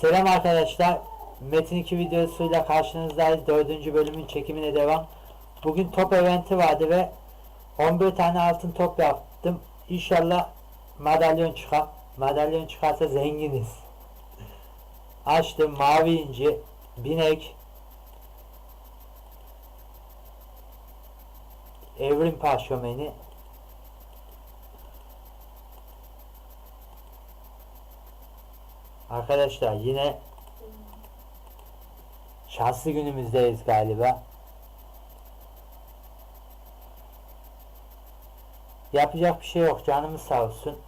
Selam arkadaşlar. Metin 2 videosuyla karşınızdayız. Dördüncü bölümün çekimine devam. Bugün top eventi vardı ve 11 tane altın top yaptım. İnşallah madalyon çıkar. Madalyon çıkarsa zenginiz. Açtım mavi inci, binek, evrim parşömeni, Arkadaşlar yine şanslı günümüzdeyiz galiba. Yapacak bir şey yok canımız sağ olsun.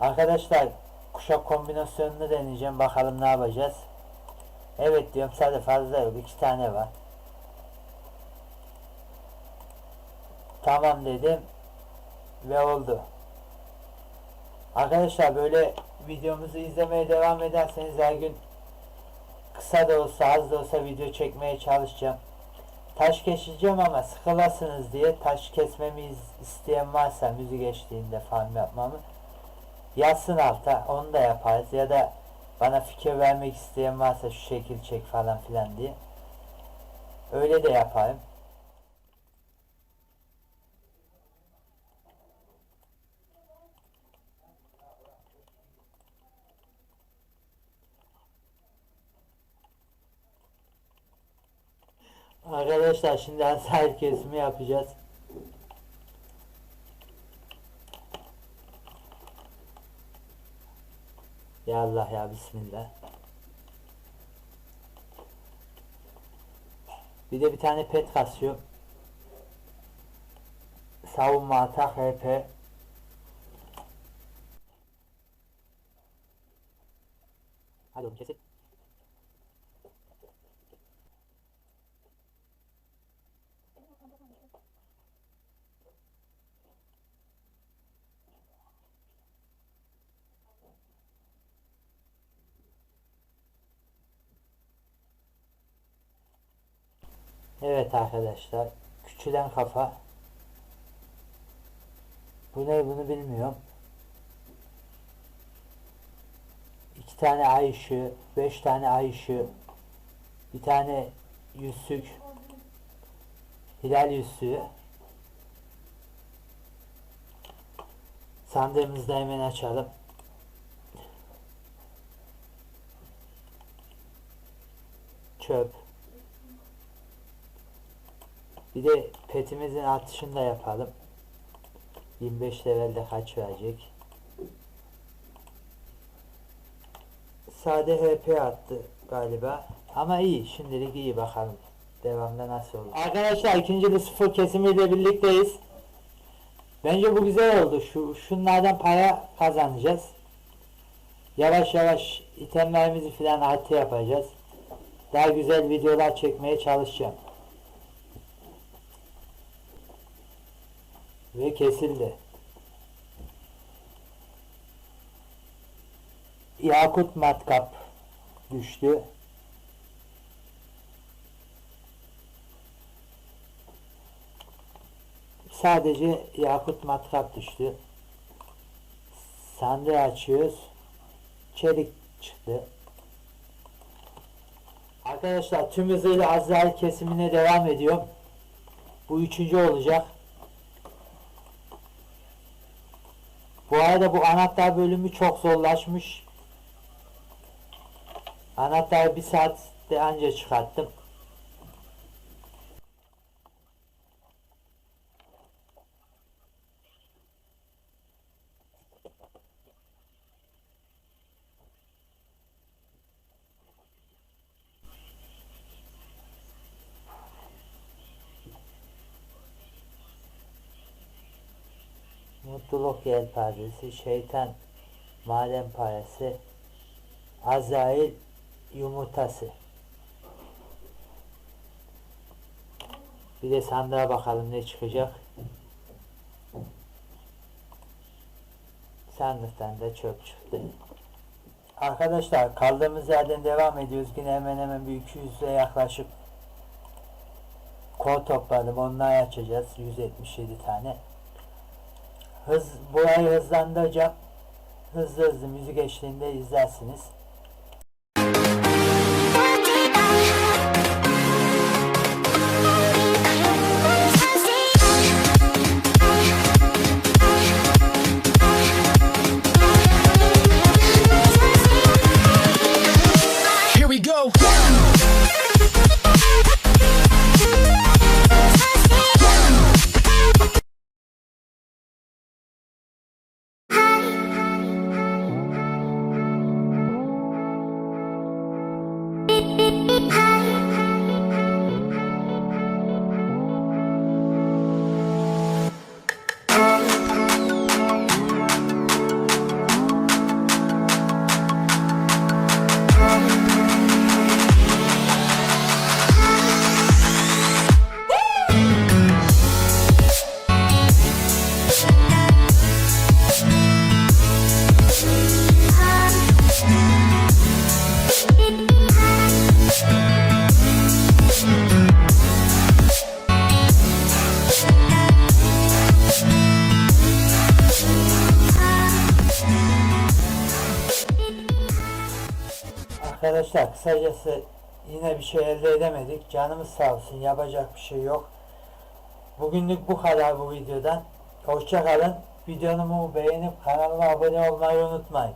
Arkadaşlar kuşak kombinasyonunu deneyeceğim bakalım ne yapacağız. Evet diyorum sadece fazla yok iki tane var. Tamam dedim ve oldu. Arkadaşlar böyle videomuzu izlemeye devam ederseniz her gün kısa da olsa az da olsa video çekmeye çalışacağım. Taş keseceğim ama sıkılasınız diye taş kesmemi isteyen varsa müzik eşliğinde farm yapmamı yazsın alta onu da yaparız ya da bana fikir vermek isteyen varsa şu şekil çek falan filan diye öyle de yaparım. Arkadaşlar şimdi hasar kesimi yapacağız. Ya Allah ya Bismillah. Bir de bir tane pet kasıyor. Savunma atak HP. Hadi oğlum kesin. Evet arkadaşlar. Küçülen kafa. Bu ne bunu bilmiyorum. İki tane ay ışığı, beş tane ay ışığı, bir tane yüzsük, hilal yüzüğü. Sandığımızı da hemen açalım. Çöp. Bir de petimizin artışını da yapalım. 25 levelde kaç verecek? Sade HP attı galiba. Ama iyi. Şimdilik iyi bakalım. Devamda nasıl olur? Arkadaşlar ikinci de sıfır kesimiyle birlikteyiz. Bence bu güzel oldu. Şu şunlardan para kazanacağız. Yavaş yavaş itemlerimizi falan artı yapacağız. Daha güzel videolar çekmeye çalışacağım. Ve kesildi. Yakut matkap düştü. Sadece yakut matkap düştü. Sandığı açıyoruz. Çelik çıktı. Arkadaşlar tüm hızıyla Azrail kesimine devam ediyorum. Bu üçüncü olacak. Bu arada bu anahtar bölümü çok zorlaşmış. Anahtarı bir saatte anca çıkarttım. Mutluluk yelpazesi, şeytan maden parası, Azrail yumurtası. Bir de sandığa bakalım ne çıkacak. Sandıktan da çöp çıktı. Arkadaşlar kaldığımız yerden devam ediyoruz. Yine hemen hemen bir 200'e yaklaşık kol topladım. Onları açacağız. 177 tane hız, burayı hızlandıracağım. Hızlı hızlı müzik eşliğinde izlersiniz. Here we go. Arkadaşlar kısacası yine bir şey elde edemedik. Canımız sağ olsun. Yapacak bir şey yok. Bugünlük bu kadar bu videodan. Hoşça kalın. Videomu beğenip kanalıma abone olmayı unutmayın.